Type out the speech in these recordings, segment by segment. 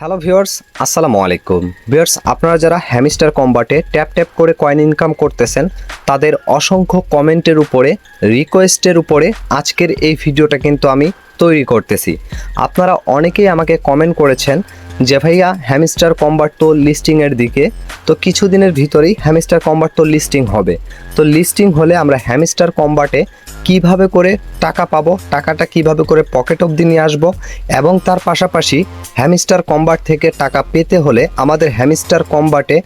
Hello viewers আসসালামু আলাইকুম। Viewers আপনারা যারা হ্যামিস্টার কম্বাটে ট্যাপ ট্যাপ করে কয়েন ইনকাম করতেছেন, তাদের অসংখ্য কমেন্টের উপরে রিকোয়েস্টের উপরে আজকের এই ভিডিওটা কিন্তু আমি তৈরি করতেছি। আপনারা অনেকেই আমাকে কমেন্ট করেছেন যে, ভাইয়া হ্যামিস্টার কম্বাট তো লিস্টিংয়ের দিকে তো কিছুদিনের ভিতরেই হ্যামিস্টার কম্বাট তো লিস্টিং হবে। তো লিস্টিং হলে আমরা হ্যামিস্টার কম্বাটে কীভাবে করে টাকা পাবো, টাকাটা কীভাবে করে পকেট অবধি নিয়ে আসব এবং তার পাশাপাশি হ্যামিস্টার কম্বাট থেকে টাকা পেতে হলে আমাদের হ্যামিস্টার কম্বাটে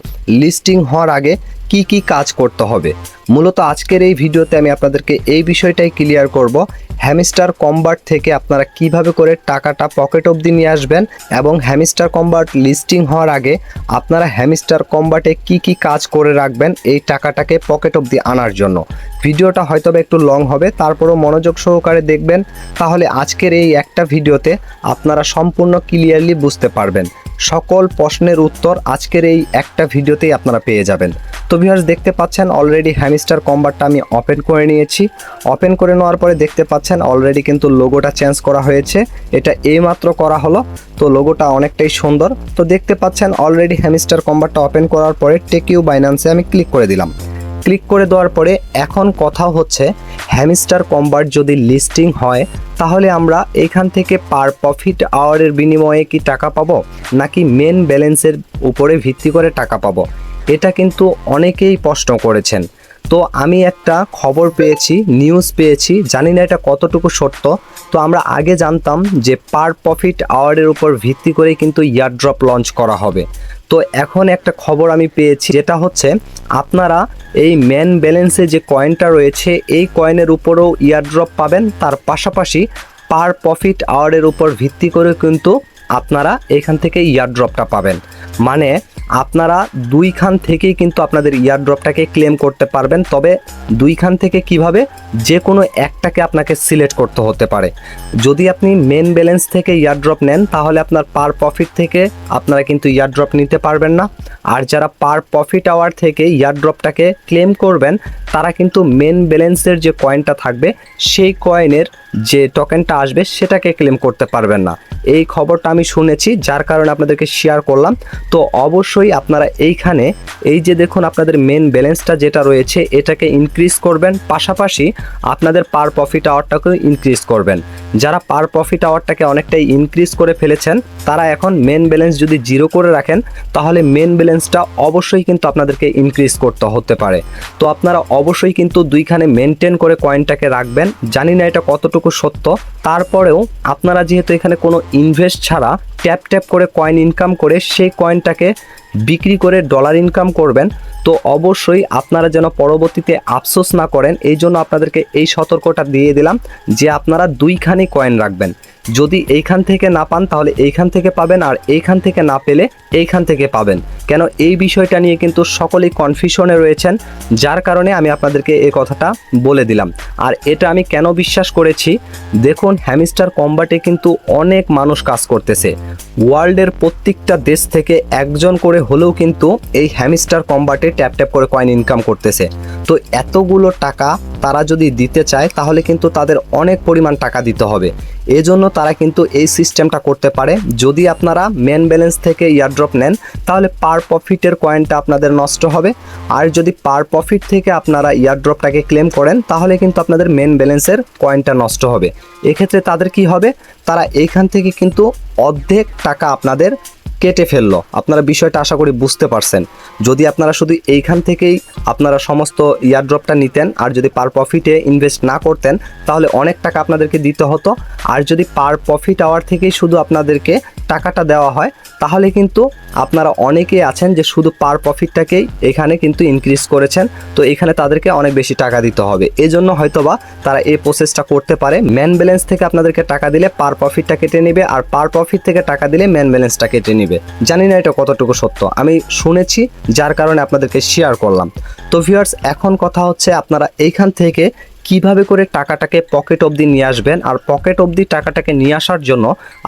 লিস্টিং হওয়ার আগে কি কি কাজ করতে হবে? মূলত আজকের এই ভিডিওতে আমি আপনাদেরকে এই বিষয়টাই ক্লিয়ার করব হ্যামিস্টার কম্বার্ট থেকে আপনারা কীভাবে করে টাকাটা পকেট অবধি নিয়ে আসবেন এবং হ্যামিস্টার কম্বার্ট লিস্টিং হওয়ার আগে আপনারা হ্যামিস্টার কম্বার্টে কি কি কাজ করে রাখবেন এই টাকাটাকে পকেট অবধি আনার জন্য। ভিডিওটা হয়তো একটু লং হবে, তারপরও মনোযোগ সহকারে দেখবেন। তাহলে আজকের এই একটা ভিডিওতে আপনারা সম্পূর্ণ ক্লিয়ারলি বুঝতে পারবেন। সকল প্রশ্নের উত্তর আজকের এই একটা ভিডিওতেই আপনারা পেয়ে যাবেন। তো ভিউয়ার্স দেখতে পাচ্ছেন অলরেডি হ্যামিস্টার কম্বারটা আমি ওপেন করে নিয়েছি। ওপেন করে নেওয়ার পরে দেখতে পাচ্ছেন অলরেডি কিন্তু লোগোটা চেঞ্জ করা হয়েছে। এটা এইমাত্র করা হলো, তো লোগোটা অনেকটাই সুন্দর। তো দেখতে পাচ্ছেন অলরেডি হ্যামিস্টার কম্বারটা ওপেন করার পরে টেকিউ বাইন্যান্সে আমি ক্লিক করে দিলাম। ক্লিক করে দেওয়ার পরে এখন কথা হচ্ছে, হ্যামিস্টার কম্বার্ট যদি লিস্টিং হয়, তাহলে আমরা এখান থেকে পার প্রফিট আওয়ারের বিনিময়ে কি টাকা পাবো? নাকি মেন ব্যালেন্সের উপরে ভিত্তি করে টাকা পাবো? এটা কিন্তু অনেকেই প্রশ্ন করেছেন। তো আমি একটা খবর পেয়েছি নিউজ পেয়েছি, জানি না এটা কতটুকু সত্য। তো আমরা আগে জানতাম যে পার প্রফিট আওয়ারের উপর ভিত্তি করেই কিন্তু ইয়ারড্রপ লঞ্চ করা হবে। তো এখন একটা খবর আমি পেয়েছি, যেটা হচ্ছে আপনারা এই ম্যান ব্যালেন্সে যে কয়েনটা রয়েছে, এই কয়েনের উপরেও ইয়ারড্রপ পাবেন। তার পাশাপাশি পার প্রফিট আওয়ারের উপর ভিত্তি করে কিন্তু আপনারা এখান থেকে ইয়ারড্রপটা পাবেন। মানে আপনারা দুইখান থেকেই কিন্তু আপনাদের ইয়ারড্রপটাকে ক্লেম করতে পারবেন। তবে দুইখান থেকে কীভাবে? যে কোনো একটাকে আপনাকে সিলেক্ট করতে হতে পারে। যদি আপনি মেন ব্যালেন্স থেকে ইয়ারড্রপ নেন, তাহলে আপনার পার প্রফিট থেকে আপনারা কিন্তু ইয়ারড্রপ নিতে পারবেন না। আর যারা পার প্রফিট আওয়ার থেকে ইয়ারড্রপটাকে ক্লেম করবেন, তারা কিন্তু মেন ব্যালেন্সের যে কয়েনটা থাকবে, সেই কয়েনের যে টোকেনটা আসবে, সেটাকে ক্লেম করতে পারবেন না। এই খবরটা আমি শুনেছি, যার কারণে আপনাদেরকে শেয়ার করলাম। তো অবশ্যই আপনারা এইখানে এই যে দেখুন আপনাদের মেন ব্যালেন্সটা যেটা রয়েছে, এটাকে ইনক্রিজ করবেন। পাশাপাশি আপনাদের পার প্রফিট আওয়ারটাকেও ইনক্রিজ করবেন। যারা পার প্রফিট আওয়ারটাকে অনেকটাই ইনক্রিজ করে ফেলেছেন, তারা এখন মেন ব্যালেন্স যদি জিরো করে রাখেন, তাহলে মেন ব্যালেন্সটা অবশ্যই কিন্তু আপনাদেরকে ইনক্রিজ করতে হতে পারে। তো আপনারা অবশ্যই কিন্তু দুইখানে মেনটেন করে কয়েনটাকে রাখবেন। জানি না এটা কতটুকু সত্য। তারপরেও আপনারা যেহেতু এখানে কোনো ইনভেস্ট ছাড়া ট্যাপ ট্যাপ করে কয়েন ইনকাম করে, সেই কয়েনটাকে বিক্রি করে ডলার ইনকাম করবেন তো অবশ্যই আপনারা যেন পরবর্তীতে আফসোস না করেন, এই জন্য আপনাদেরকে এই সতর্কটা দিয়ে দিলাম যে আপনারা দুইখানি কয়েন রাখবেন। যদি এইখান থেকে না পান, তাহলে এইখান থেকে পাবেন আর এইখান থেকে না পেলে এইখান থেকে পাবেন। কেন এই বিষয়টা নিয়ে কিন্তু সকলেই কনফিউশনে রয়েছেন, যার কারণে আমি আপনাদেরকে এই কথাটা বলে দিলাম। আর এটা আমি কেন বিশ্বাস করেছি? দেখুন হ্যামিস্টার কম্বাটে কিন্তু অনেক মানুষ কাজ করতেছে। ওয়ার্ল্ডের প্রত্যেকটা দেশ থেকে একজন করে হলেও কিন্তু এই হ্যামিস্টার কম্বাটে ট্যাপ ট্যাপ করে কয়েন ইনকাম করতেছে। তো এতগুলো টাকা তারা যদি দিতে চায়, তাহলে কিন্তু তাদের অনেক পরিমাণ টাকা দিতে হবে। এজন্য তারা কিন্তু এই সিস্টেমটা করতে পারে। যদি আপনারা মেন ব্যালেন্স থেকে ইয়ারড্রপ নেন, তাহলে পার প্রফিটের কয়েনটা আপনাদের নষ্ট হবে। আর যদি পার প্রফিট থেকে আপনারা ইয়ারড্রপটাকে ক্লেম করেন, তাহলে কিন্তু আপনাদের মেন ব্যালেন্সের কয়েনটা নষ্ট হবে। এক্ষেত্রে তাদের কি হবে? তারা এইখান থেকে কিন্তু অর্ধেক টাকা আপনাদের কেটে ফেলল। আপনারা বিষয়টা আশা করি বুঝতে পারছেন। যদি আপনারা শুধু এইখান থেকেই আপনারা সমস্ত ইয়ারড্রপটা নিতেন আর যদি পার প্রফিটে ইনভেস্ট না করতেন, তাহলে অনেক টাকা আপনাদেরকে দিতে হতো। আর যদি পার প্রফিট আওয়ার থেকেই শুধু আপনাদেরকে টাকাটা দেওয়া হয়, তাহলে কিন্তু আপনারা অনেকেই আছেন যে শুধু পার প্রফিটটাকেই এখানে কিন্তু ইনক্রিজ করেছেন। তো এখানে তাদেরকে অনেক বেশি টাকা দিতে হবে। এজন্য হয়তোবা তারা এই প্রসেসটা করতে পারে। ম্যান ব্যালেন্স থেকে আপনাদেরকে টাকা দিলে পার প্রফিটটা কেটে নেবে আর পার প্রফিট থেকে টাকা দিলে ম্যান ব্যালেন্সটা কেটে নেবে। জানি না এটা কতটুকু সত্য। আমি শুনেছি, যার কারণে আপনাদেরকে শেয়ার করলাম। তো ভিউয়ার্স এখন কথা হচ্ছে আপনারা এইখান থেকে কীভাবে করে টাকাটাকে পকেট অবধি নিয়ে আসবেন আর পকেট অবধি টাকাটাকে নিয়ে আসার জন্য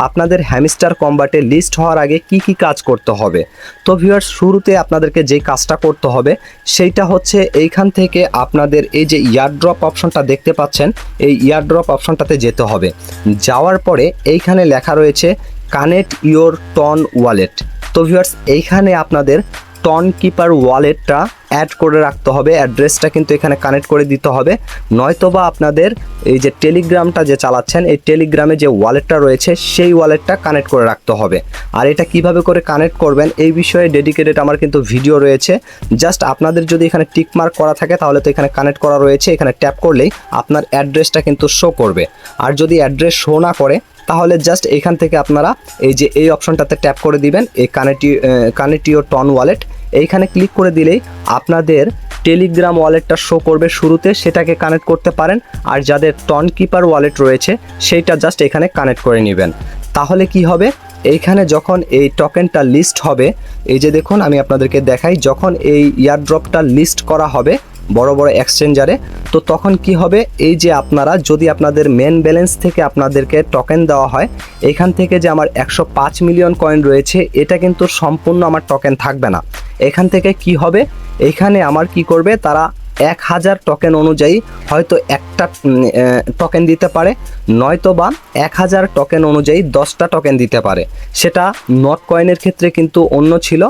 আপনাদের হ্যামিস্টার কম্বাটে লিস্ট হওয়ার আগে কি কি কাজ করতে হবে। তো ভিউয়ার্স শুরুতে আপনাদেরকে যেই কাজটা করতে হবে, সেইটা হচ্ছে এইখান থেকে আপনাদের এই যে ইয়ারড্রপ অপশনটা দেখতে পাচ্ছেন, এই ইয়ারড্রপ অপশনটাতে যেতে হবে। যাওয়ার পরে এইখানে লেখা রয়েছে কানেক্ট ইওর টন ওয়ালেট। তো ভিউয়ার্স, এইখানে আপনাদের টন কিপার ওয়ালেটটা অ্যাড করে রাখতে হবে, অ্যাড্রেসটা কিন্তু এখানে কানেক্ট করে দিতে হবে। নয়তোবা আপনাদের এই যে টেলিগ্রামটা যে চালাচ্ছেন, এই টেলিগ্রামে যে ওয়ালেটটা রয়েছে, সেই ওয়ালেটটা কানেক্ট করে রাখতে হবে। আর এটা কীভাবে করে কানেক্ট করবেন, এই বিষয়ে ডেডিকেটেড আমার কিন্তু ভিডিও রয়েছে। জাস্ট আপনাদের যদি এখানে টিকমার্ক করা থাকে, তাহলে তো এখানে কানেক্ট করা রয়েছে। এখানে ট্যাপ করলেই আপনার অ্যাড্রেসটা কিন্তু শো করবে। আর যদি অ্যাড্রেস শো না করে তাহলে জাস্ট এখান থেকে আপনারা এই যে এই অপশনটাতে ট্যাপ করে দিবেন, এই কানেক্টি কানেক্টিও টন ওয়ালেট এইখানে ক্লিক করে দিলেই আপনাদের টেলিগ্রাম ওয়ালেটটা শো করবে শুরুতে, সেটাকে কানেক্ট করতে পারেন। আর যাদের টন কিপার ওয়ালেট রয়েছে, সেইটা জাস্ট এখানে কানেক্ট করে নেবেন। তাহলে কি হবে? এইখানে যখন এই টোকেনটা লিস্ট হবে, এই যে দেখুন, আমি আপনাদেরকে দেখাই, যখন এই ইয়ারড্রপটা লিস্ট করা হবে বড় বড় এক্সচেঞ্জারে, তো তখন কি হবে? এই যে আপনারা, যদি আপনাদের মেন ব্যালেন্স থেকে আপনাদেরকে টোকেন দেওয়া হয়, এখান থেকে যে আমার একশো পাঁচ মিলিয়ন কয়েন রয়েছে, এটা কিন্তু সম্পূর্ণ আমার টোকেন থাকবে না। এখান থেকে কি হবে? এখানে আমার কি করবে? তারা এক হাজার টোকেন অনুযায়ী হয়তো একটা টোকেন দিতে পারে, নয়তো বা এক হাজার টোকেন অনুযায়ী দশটা টোকেন দিতে পারে। সেটা নট কয়েনের ক্ষেত্রে কিন্তু অন্য ছিল।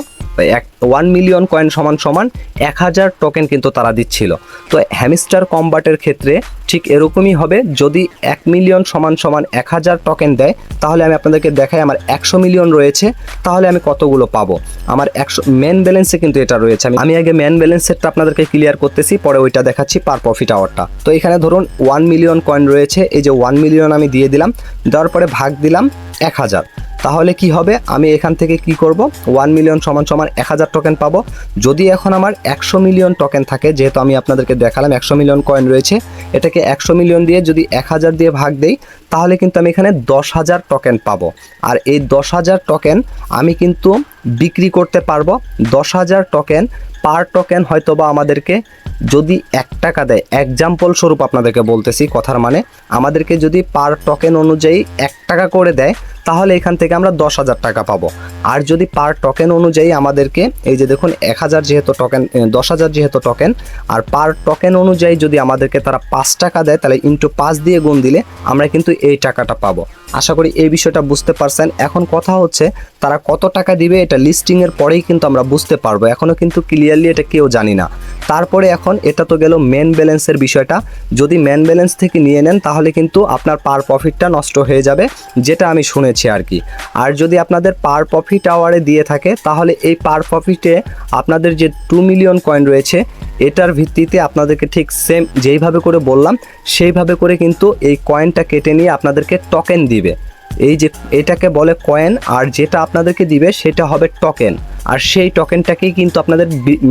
এক ওয়ান মিলিয়ন কয়েন সমান সমান এক হাজার টোকেন কিন্তু তারা দিচ্ছিল। তো হ্যামিস্টার কম্বাটের ক্ষেত্রে ঠিক এরকমই হবে, যদি এক মিলিয়ন সমান সমান এক হাজার টোকেন দেয়, তাহলে আমি আপনাদেরকে দেখাই আমার একশো মিলিয়ন রয়েছে, তাহলে আমি কতগুলো পাবো? আমার একশো মেন ব্যালেন্সে কিন্তু এটা রয়েছে। আমি আমি আগে মেন ব্যালেন্সেরটা আপনাদেরকে ক্লিয়ার করতেছি, পরে ওইটা দেখাচ্ছি পার প্রফিট আওয়ারটা তো এখানে ধরুন ওয়ান মিলিয়ন কয়েন রয়েছে, এই যে ওয়ান মিলিয়ন আমি দিয়ে দিলাম, দেওয়ার পরে ভাগ দিলাম এক হাজার। তাহলে কি হবে? আমি এখান থেকে কি করব? ওয়ান মিলিয়ন সমান সমান এক হাজার টোকেন পাবো। যদি এখন আমার একশো মিলিয়ন টোকেন থাকে, যেহেতু আমি আপনাদেরকে দেখালাম একশো মিলিয়ন কয়েন রয়েছে, এটাকে একশো মিলিয়ন দিয়ে যদি এক হাজার দিয়ে ভাগ দেই, তাহলে কিন্তু আমি এখানে দশ হাজার টোকেন পাবো। আর এই দশ হাজার টোকেন আমি কিন্তু বিক্রি করতে পারব। দশ হাজার টোকেন পার টোকেন হয়তো বা আমাদেরকে যদি এক টাকা দেয় এক্সাম্পল স্বরূপ আপনাদেরকে বলতেছি কথার মানে আমাদেরকে যদি পার টোকেন অনুযায়ী এক টাকা করে দেয়, তাহলে এখান থেকে আমরা দশ হাজার টাকা পাবো। আর যদি পার টোকেন অনুযায়ী আমাদেরকে, এই যে দেখুন, এক হাজার যেহেতু টোকেন দশ হাজার যেহেতু টোকেন আর পার টোকেন অনুযায়ী যদি আমাদেরকে তারা পাঁচ টাকা দেয়, তাহলে ইন্টু পাঁচ দিয়ে গুণ দিলে আমরা কিন্তু এই টাকাটা পাবো। আশা করি এই বিষয়টা বুঝতে পারছেন। এখন কথা হচ্ছে, তারা কত টাকা দিবে এটা লিস্টিংয়ের পরেই কিন্তু আমরা বুঝতে পারব। এখনও কিন্তু ক্লিয়ারলি এটা কেউ জানি না। তারপরে এখন এটা তো গেল মেন ব্যালেন্সের বিষয়টা। যদি মেন ব্যালেন্স থেকে নিয়ে নেন, তাহলে কিন্তু আপনার পার প্রফিটটা নষ্ট হয়ে যাবে, যেটা আমি শুনেছি আর কি। আর যদি আপনাদের পার প্রফিট আওয়ারে দিয়ে থাকে, তাহলে এই পার প্রফিটে আপনাদের যে টু মিলিয়ন কয়েন রয়েছে, এটার ভিত্তিতে আপনাদেরকে ঠিক সেম যেইভাবে করে বললাম, সেইভাবে করে কিন্তু এই কয়েনটা কেটে নিয়ে আপনাদেরকে টোকেন দিবে। এই যে এটাকে বলে কয়েন আর যেটা আপনাদেরকে দিবে সেটা হবে টোকেন আর সেই টোকেনটাকেই কিন্তু আপনাদের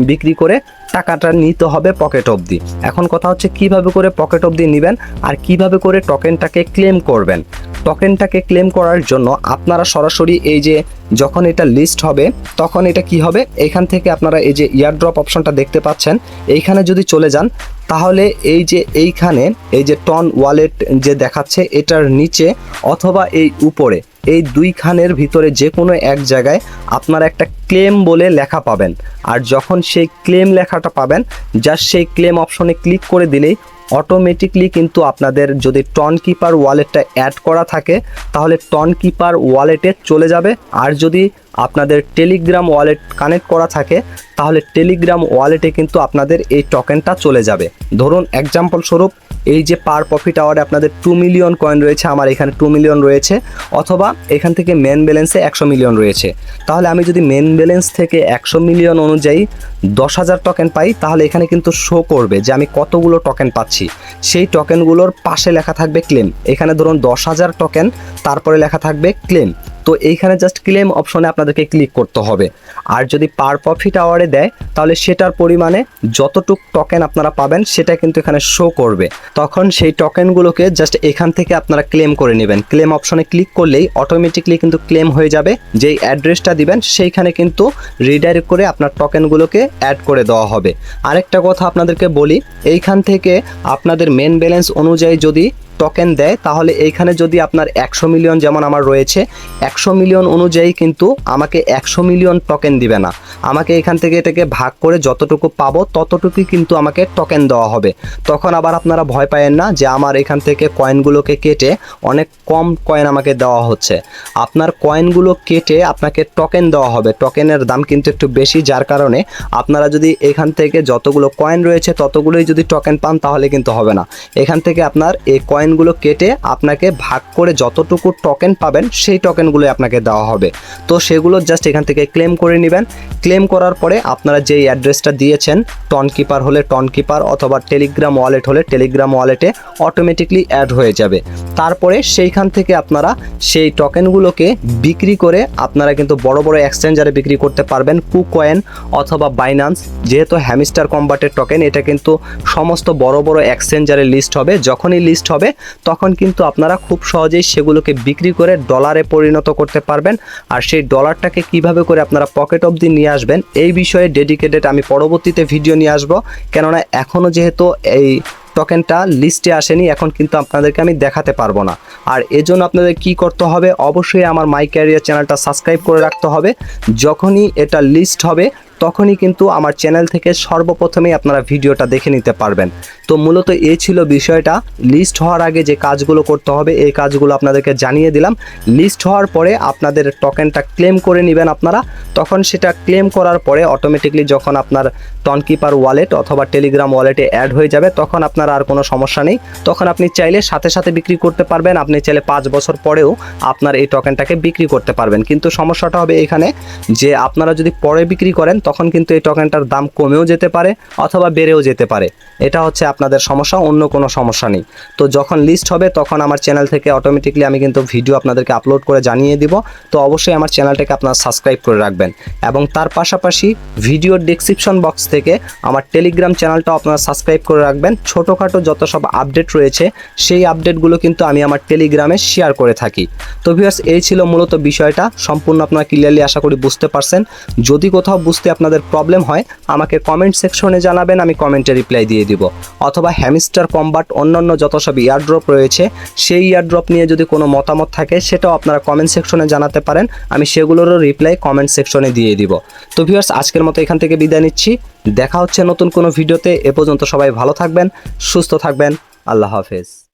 বিক্রি করে টাকাটা নিতে হবে পকেট অবধি। এখন কথা হচ্ছে কীভাবে করে পকেট অবধি নেবেন, আর কীভাবে করে টোকেনটাকে ক্লেম করবেন। টোকেনটাকে ক্লেম করার জন্য আপনারা সরাসরি এই যে যখন এটা লিস্ট হবে, তখন এটা কি হবে? এখান থেকে আপনারা এই যে ইয়ারড্রপ অপশনটা দেখতে পাচ্ছেন। এইখানে যদি চলে যান, তাহলে এই যে এইখানে এই যে টন ওয়ালেট যে দেখাচ্ছে, এটার নিচে অথবা এই উপরে, এই দুইখানের ভিতরে যে কোনো এক জায়গায় আপনারা একটা ক্লেম বলে লেখা পাবেন। আর যখন সেই ক্লেম লেখাটা পাবেন জাস্ট সেই ক্লেম অপশনে ক্লিক করে দিলেই অটোমেটিকলি কিন্তু আপনাদের যদি টন কিপার ওয়ালেটটা অ্যাড করা থাকে, তাহলে টন কিপার ওয়ালেটে চলে যাবে। আর যদি আপনাদের টেলিগ্রাম ওয়ালেট কানেক্ট করা থাকে, তাহলে টেলিগ্রাম ওয়ালেটে কিন্তু আপনাদের এই টোকেনটা চলে যাবে। ধরুন এক্সাম্পল স্বরূপ, এই যে পার প্রফিট আওয়ারে আপনাদের টু মিলিয়ন কয়েন রয়েছে, আমার এখানে টু মিলিয়ন রয়েছে, অথবা এখান থেকে মেন ব্যালেন্সে একশো মিলিয়ন রয়েছে। তাহলে আমি যদি মেন ব্যালেন্স থেকে একশো মিলিয়ন অনুযায়ী দশ হাজার টোকেন পাই, তাহলে এখানে কিন্তু শো করবে যে আমি কতগুলো টোকেন পাচ্ছি। সেই টোকেনগুলোর পাশে লেখা থাকবে ক্লেম এখানে ধরুন দশ হাজার টোকেন তারপরে লেখা থাকবে ক্লেম তো এইখানে জাস্ট ক্লেম অপশনে আপনাদেরকে ক্লিক করতে হবে। আর যদি পার প্রফিট আওয়ারে দেয়, তাহলে সেটার পরিমাণে যতটুক টোকেন আপনারা পাবেন, সেটা কিন্তু এখানে শো করবে। তখন সেই টোকেনগুলোকে জাস্ট এখান থেকে আপনারা ক্লেম করে নেবেন। ক্লেম অপশনে ক্লিক করলেই অটোমেটিকলি কিন্তু ক্লেম হয়ে যাবে। যেই অ্যাড্রেসটা দিবেন, সেইখানে কিন্তু রিডাইরেক্ট করে আপনার টোকেনগুলোকে অ্যাড করে দেওয়া হবে। আরেকটা কথা আপনাদেরকে বলি, এইখান থেকে আপনাদের মেন ব্যালেন্স অনুযায়ী যদি টোকেন দেয়, তাহলে এইখানে যদি আপনার একশো মিলিয়ন যেমন আমার রয়েছে, একশো মিলিয়ন অনুযায়ী কিন্তু আমাকে একশো মিলিয়ন টোকেন দিবে না। আমাকে এখান থেকে এটাকে ভাগ করে যতটুকু পাবো ততটুকুই কিন্তু আমাকে টোকেন দেওয়া হবে। তখন আবার আপনারা ভয় পায়েন না যে আমার এখান থেকে কয়েনগুলোকে কেটে অনেক কম কয়েন আমাকে দেওয়া হচ্ছে। আপনার কয়েনগুলো কেটে আপনাকে টোকেন দেওয়া হবে। টোকেনের দাম কিন্তু একটু বেশি, যার কারণে আপনারা যদি এখান থেকে যতগুলো কয়েন রয়েছে ততগুলোই যদি টোকেন পান তাহলে কিন্তু হবে না। এখান থেকে আপনার এই কয়েনগুলো কেটে আপনাকে ভাগ করে যতটুকু টোকেন পাবেন সেই টোকেনগুলোই আপনাকে দেওয়া হবে। তো সেগুলো জাস্ট এখান থেকে ক্লেম করে নেবেন। ক্লেম করার পরে আপনারা যেই অ্যাড্রেসটা দিয়েছেন টন কিপার হলে টন কিপার অথবা টেলিগ্রাম ওয়ালেট হলে টেলিগ্রাম ওয়ালেটে অটোমেটিকলি অ্যাড হয়ে যাবে। তারপরে সেইখান থেকে আপনারা সেই টোকেনগুলোকে বিক্রি করে আপনারা কিন্তু বড় বড় এক্সচেঞ্জারে বিক্রি করতে পারবেন কুকয়েন অথবা বাইনান্স যেহেতু হ্যামিস্টার কম্বাটের টোকেন এটা কিন্তু সমস্ত বড় বড় এক্সচেঞ্জারে লিস্ট হবে। যখনই লিস্ট হবে, তখন কিন্তু আপনারা খুব সহজেই সেগুলোকে বিক্রি করে ডলারে পরিণত করতে পারবেন। আর সেই ডলারটাকে কীভাবে করে আপনারা পকেট অবধি নিয়ে আসবেন। এই বিষয়ে ডেডিকেটেড আমি পরবর্তীতে ভিডিও নিয়ে আসব। কেননা এখনও যেহেতু এই টোকেনটা লিস্টে আসেনি, এখন কিন্তু আপনাদেরকে আমি দেখাতে পারব না। আর এজন্য আপনাদের কি করতে হবে? অবশ্যই আমার মাই ক্যারিয়ার চ্যানেলটা সাবস্ক্রাইব করে রাখতে হবে। যখনই এটা লিস্ট হবে, তখনই কিন্তু আমার চ্যানেল থেকে সর্বপ্রথমেই আপনারা ভিডিওটা দেখে নিতে পারবেন। তো মূলত এ ছিল বিষয়টা। লিস্ট হওয়ার আগে যে কাজগুলো করতে হবে, এই কাজগুলো আপনাদেরকে জানিয়ে দিলাম। লিস্ট হওয়ার পরে আপনাদের টোকেনটা ক্লেম করে নেবেন আপনারা। তখন সেটা ক্লেম করার পরে অটোমেটিকলি যখন আপনার টনকিপার ওয়ালেট অথবা টেলিগ্রাম ওয়ালেটে অ্যাড হয়ে যাবে, তখন আপনার আর কোনো সমস্যা নেই। তখন আপনি চাইলে সাথে সাথে বিক্রি করতে পারবেন। আপনি চাইলে পাঁচ বছর পরেও আপনার এই টোকেনটাকে বিক্রি করতে পারবেন। কিন্তু সমস্যাটা হবে এখানে যে আপনারা যদি পরে বিক্রি করেন, তখন কিন্তু এই টোকেনটার দাম কমেও যেতে পারে অথবা বেড়েও যেতে পারে। এটা হচ্ছে আপনাদের সমস্যা, অন্য কোনো সমস্যা নেই। তো যখন লিস্ট হবে, তখন আমার চ্যানেল থেকে অটোমেটিকলি আমি কিন্তু ভিডিও আপনাদেরকে আপলোড করে জানিয়ে দিব। তো অবশ্যই আমার চ্যানেলটাকে আপনারা সাবস্ক্রাইব করে রাখবেন। এবং তার পাশাপাশি ভিডিওর ডিসক্রিপশন বক্স থেকে আমার টেলিগ্রাম চ্যানেলটা আপনারা সাবস্ক্রাইব করে রাখবেন। ছোটোখাটো যত সব আপডেট রয়েছে, সেই আপডেটগুলো কিন্তু আমি আমার টেলিগ্রামে শেয়ার করে থাকি। তো ভিউয়ার্স এই ছিল মূলত বিষয়টা। সম্পূর্ণ আপনারা ক্লিয়ারলি আশা করি বুঝতে পারছেন। যদি কোথাও বুঝতে আপনাদের প্রবলেম হয়, আমাকে কমেন্ট সেকশনে জানাবেন, আমি কমেন্টে রিপ্লাই দিয়ে দিব। অথবা হ্যামিস্টার কম্বাট অন্যান্য যত সব ইয়ারড্রপ রয়েছে, সেই ইয়ারড্রপ নিয়ে যদি কোনো মতামত থাকে, সেটাও আপনারা কমেন্ট সেকশনে জানাতে পারেন। আমি সেগুলোরও রিপ্লাই কমেন্ট সেকশনে দিয়ে দিব। তো ভিউয়ার্স আজকের মতো এখান থেকে বিদায় নিচ্ছি। দেখা হচ্ছে নতুন কোনো ভিডিওতে। এ পর্যন্ত সবাই ভালো থাকবেন, সুস্থ থাকবেন। আল্লাহ হাফেজ।